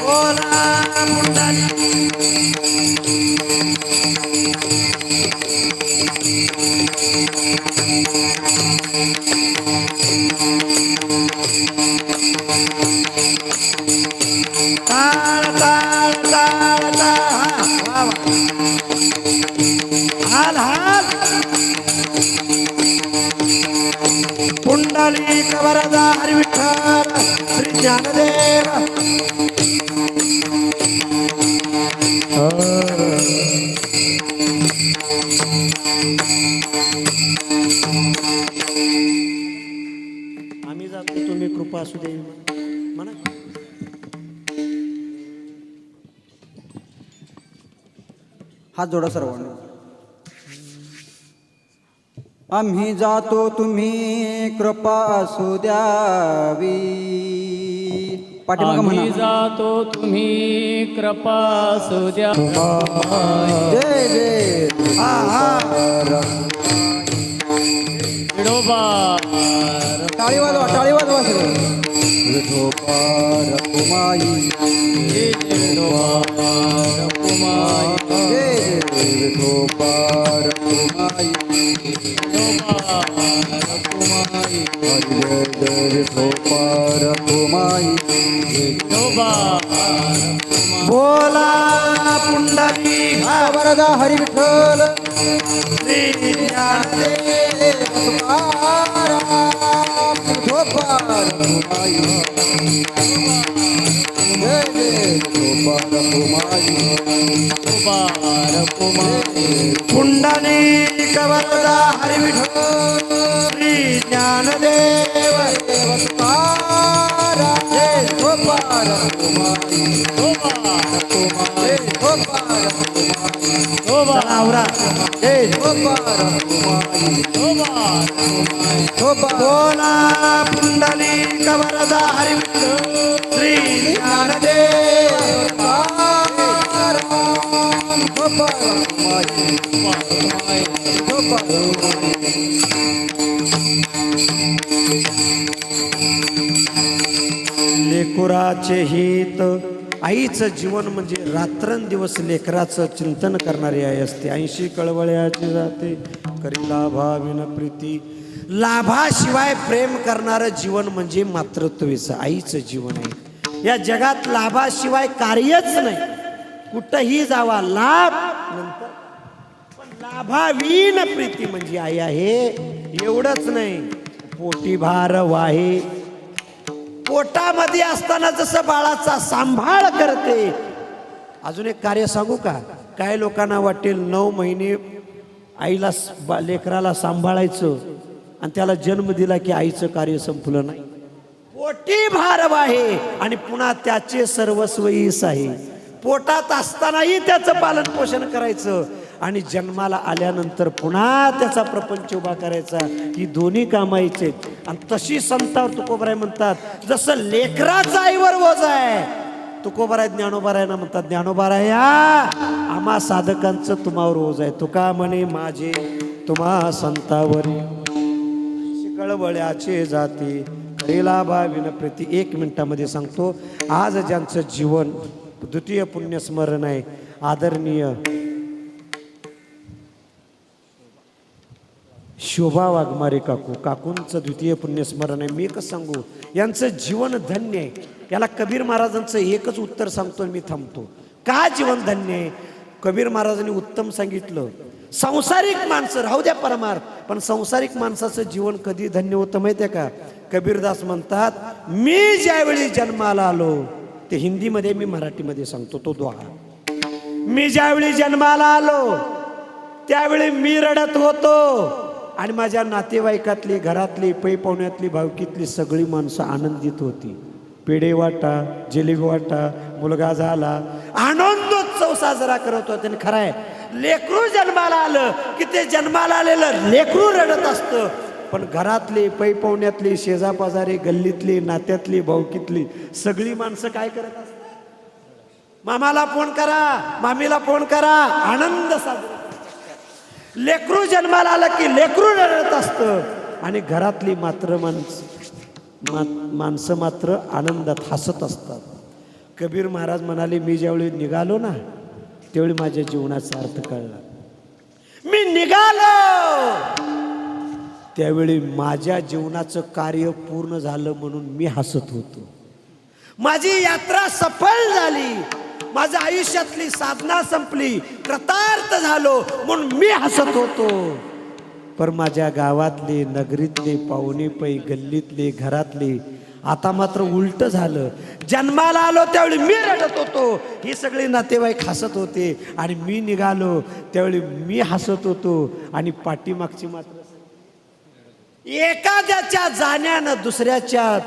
बोला पुंडलिक श्री ज्ञानदेव आम्ही जातो तुम्ही कृपा असू दे. म्हणा. हात जोडा सर्वांना. आम्ही जातो तुम्ही कृपा असू द्यावी. आम्ही जातो तुम्ही कृपा असू द्या हा हा विडोबा टाळी वाजवा टाळी वाजवा सगळं विठोबा बोला पुंडली वरदा हरी विठ्ठल जय विठोबा रखुमाई विडोबा रखुमाई पुंडली श्री ज्ञानदेव जय विठोबा रखुमाई विठोबा बोला पुंडली कवरदा हरी विठ्ठल श्री ज्ञानदेव लेकुराचे हित आईचं जीवन म्हणजे रात्रंदिवस लेकराचं चिंतन करणारी आई असते. ऐंशी कळवळ्याची जाते करी लाभाविन प्रीती. लाभाशिवाय प्रेम करणारं जीवन म्हणजे मातृत्वेचं आईचं जीवन आहे. या जगात लाभाशिवाय कार्यच नाही. कुठंही जावा लाभ नंतर. पण लाभावीन प्रीती म्हणजे आई आहे एवढंच नाही. पोटी भार वाहे पोटामध्ये असताना जसं बाळाचा सांभाळ करते. अजून एक कार्य सांगू का? काय लोकांना वाटेल नऊ महिने आईला बा- लेकराला सांभाळायचं आणि त्याला जन्म दिला की आईचं कार्य संपलं नाही. पोटी भारव आहे आणि पुन्हा त्याचे सर्वस्व ईस आहे. पोटात असतानाही त्याचं पालन पोषण करायचं आणि जन्माला आल्यानंतर पुन्हा त्याचा प्रपंच उभा करायचा. ही दोन्ही कामायचे आणि तशी संतावर तुकोबराय म्हणतात जसं लेकराचा आईवर ओझ आहे तुकोबराय ज्ञानोबारायना म्हणतात ज्ञानोबाराया आम्हा साधकांचं तुम्हावर ओझ आहे. तुका म्हणे माझे तुम्हा संतावर. शिकळवळ्याचे जाते करेला भाविन प्रति एक मिनिटामध्ये सांगतो आज ज्यांचं जीवन द्वितीय पुण्यस्मरण आहे आदरणीय शोभा वाघमारे काकू काकूंचं द्वितीय पुण्यस्मरण आहे. मी एकच सांगू यांचं जीवन धन्य आहे. याला कबीर महाराजांचं एकच उत्तर सांगतो मी थांबतो. का जीवन धन्य आहे? कबीर महाराजांनी उत्तम सांगितलं सांसारिक माणसं राहू द्या परमार्थ पण संसारिक माणसाचं जीवन कधी धन्य होतं माहिती आहे का? कबीरदास म्हणतात मी ज्यावेळी जन्माला आलो ते हिंदीमध्ये मी मराठीमध्ये सांगतो तो द्वा. मी ज्यावेळी जन्माला आलो त्यावेळी मी रडत होतो आणि माझ्या नातेवाईकातली घरातली पै पाहुण्यातली भावकीतली सगळी माणसं आनंदित होती. पेढे वाटा जिलेबी वाटा मुलगा झाला. आनंदोत्सव साजरा करत होते आणि खरं आहे लेकरू जन्माला आलं की ते जन्माला आलेलं लेकरू रडत असतं. पण घरातली पै पाहुण्यातली शेजापाजारी गल्लीतली नात्यातली भावकीतली सगळी माणसं काय करत असतात? मामाला फोन करा मामीला फोन करा आनंद साजरा लेकरू जन्माला आलं की लेकरू रडत असतं. आणि घरातली मात्र माणसं मा माणसं मात्र आनंदात हसत असतात. कबीर महाराज म्हणाले मी ज्यावेळी निघालो ना त्यावेळी माझ्या जीवनाचा अर्थ कळला. मी निघालो! त्यावेळी माझ्या जीवनाचं कार्य पूर्ण झालं म्हणून मी हसत होतो. माझी यात्रा सफल झाली. माझ्या आयुष्यातली साधना संपली कृतार्थ झालो म्हणून मी हसत होतो. पर माझ्या गावातले नगरीतले पाहुणे पै गल्लीतले घरातले आता मात्र उलट झालं. जन्माला आलो त्यावेळी मी रडत होतो. ही सगळी नातेवाईक हसत होते आणि मी निघालो. त्यावेळी मी हसत होतो आणि पाठीमागची मात्र एखाद्याच्या जाण्यानं दुसऱ्याच्या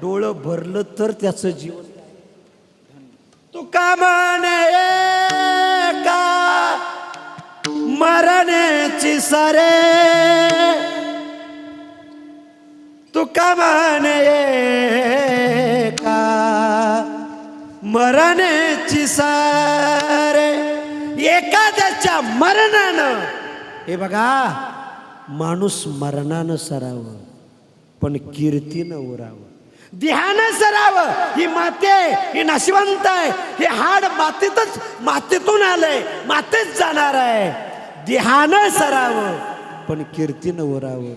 डोळं भरलं तर त्याचं जीवन तुका म्हणे का मरण्याची सरे. तुका म्हणे का मरण्याची सारे. एखाद्याच्या मरणानं हे बघा माणूस मरणानं सरावं पण कीर्तीनं उरावं. ध्यान सरावं ही माते ही नाशिवंत आहे. हे हाड मातीतच मातीतून आलंय. मातीत जाणार आहे. ध्यान सरावं पण कीर्तीनं उरावं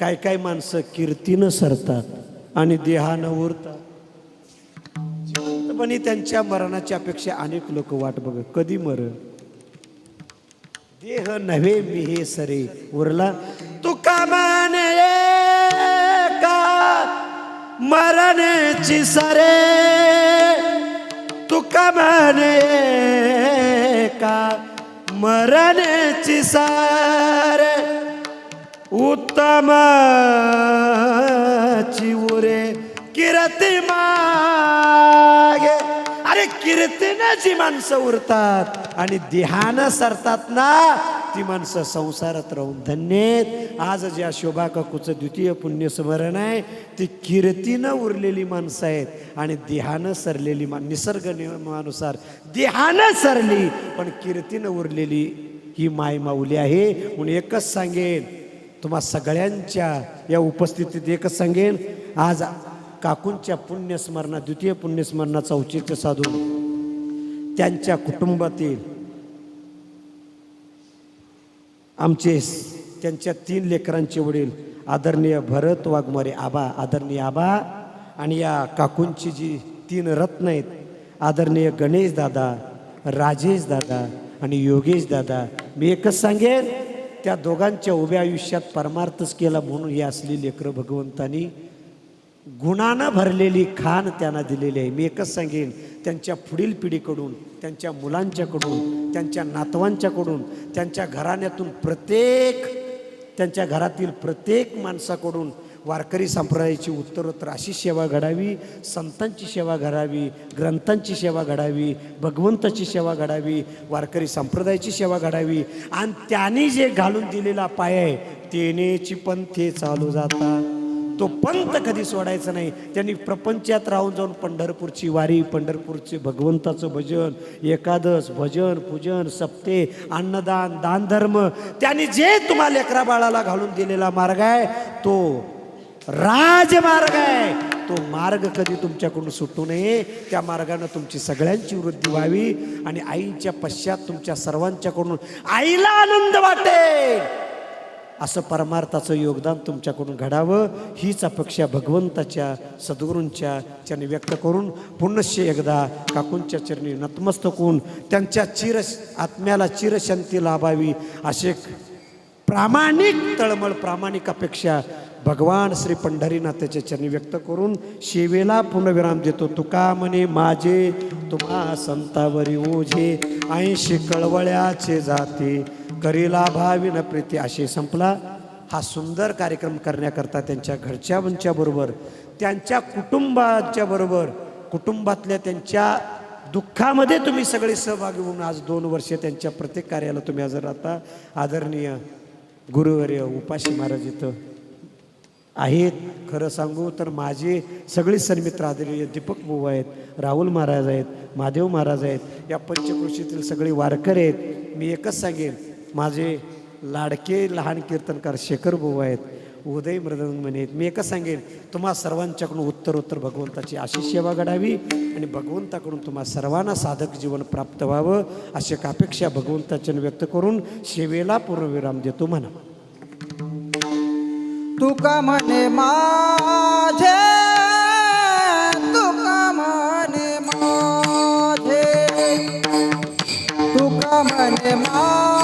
काय काय माणसं कीर्तीनं सरतात आणि देहानं उरतात. पण त्यांच्या मरणाची अपेक्षा अनेक लोक वाट बघ कधी मर देह नव्हे मी हे सरे. उरला. तू कामान मरण्याची सरे तुका म्हणे का? मरण्याची सारे उत्तमाची उरे किरती मागे. अरे कीर्तीनं जी माणसं उरतात आणि देहानं सरतात ना ती माणसं संसारात राहून धन्येत आज ज्या शोभा काकूचं द्वितीय पुण्यस्मरण आहे ती कीर्तीनं उरलेली माणसं आहेत आणि देहानं सरलेली मा निसर्ग नियमानुसार देहानं सरली पण कीर्तीनं उरलेली ही माय माऊली आहे. म्हणून एकच सांगेन तुम्हा सगळ्यांच्या या उपस्थितीत एकच सांगेन आज काकूंच्या पुण्यस्मरणा द्वितीय पुण्यस्मरणाचं औचित्य साधून त्यांच्या कुटुंबातील आमचे त्यांच्या तीन लेकरांचे वडील आदरणीय भरत वाघमारे आबा आदरणीय आबा आणि या काकूंची जी तीन रत्न आहेत आदरणीय गणेश दादा राजेश दादा आणि योगेश दादा मी एकच सांगेन त्या दोघांच्या उभ्या आयुष्यात परमार्थच केला म्हणून ही असली लेकरं भगवंतानी गुणानं भरलेली खान त्यांना दिलेली आहे. मी एकच सांगेन त्यांच्या पुढील पिढीकडून त्यांच्या मुलांच्याकडून त्यांच्या नातवांच्याकडून त्यांच्या घराण्यातून प्रत्येक त्यांच्या घरातील प्रत्येक माणसाकडून वारकरी संप्रदायाची उत्तरोत्तर अशी सेवा घडावी संतांची सेवा घडावी ग्रंथांची सेवा घडावी भगवंताची सेवा घडावी वारकरी संप्रदायाची सेवा घडावी. आणि त्यांनी जे घालून दिलेला पाय आहे तेनेची पंथे चालू जातात. तो पंत कधी सोडायचा नाही. त्यांनी प्रपंचात राहून जाऊन पंढरपूरची वारी पंढरपूरचे भगवंताचं भजन एकादश भजन पूजन सप्ते अन्नदान दानधर्म त्यांनी जे तुम्हाला लेकरा बाळाला घालून दिलेला मार्ग आहे तो राजमार्ग आहे. तो मार्ग कधी तुमच्याकडून सुटू नये. त्या मार्गानं तुमची सगळ्यांची वृद्धी व्हावी आणि आईच्या पश्चात तुमच्या सर्वांच्याकडून आईला आनंद वाटेल. असं परमार्थाचं योगदान तुमच्याकडून घडावं हीच अपेक्षा भगवंताच्या सद्गुरूंच्या चरणी व्यक्त करून पुनश्च एकदा काकूंच्या चरणी नतमस्तक होऊन त्यांच्या चिर आत्म्याला चिरशांती लाभावी असे प्रामाणिक तळमळ प्रामाणिक अपेक्षा भगवान श्री पंढरीनाथाच्या चरणी व्यक्त करून शिवेला पुनर्विराम देतो. तुका म्हणे माझे तुम्हा संतावरी ओझे ऐंशी कळवळ्याचे जाते. करीला न प्रीती असे संपला. हा सुंदर कार्यक्रम करण्याकरता त्यांच्या घरच्या बरोबर त्यांच्या कुटुंबाच्या बरोबर कुटुंबातल्या त्यांच्या दुःखामध्ये तुम्ही सगळे सहभागी होऊन आज दोन वर्षे त्यांच्या प्रत्येक कार्याला तुम्ही हजर राहता. आदरणीय गुरुवर्य उपाशी महाराज इथं आहेत. खरं सांगू तर माझे सगळे सन्मित्र आदरणीय दीपक भाऊ आहेत राहुल महाराज आहेत महादेव महाराज आहेत या पंचकृषीतील सगळे वारकरी आहेत. मी एकच सांगेन माझे लाडके लहान कीर्तनकार शेखर भाऊ आहेत उदय मृदंग म्हणे मी एकच सांगेन तुम्हा सर्वांच्याकडून उत्तर उत्तर भगवंताची अशी सेवा घडावी आणि भगवंताकडून तुम्हा सर्वांना साधक जीवन प्राप्त व्हावं अशी अपेक्षा भगवंताच्या व्यक्त करून सेवेला पूर्णविराम देतो म्हणा. तुका म्हणे माझे तुका म्हणे माझे.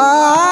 Ah!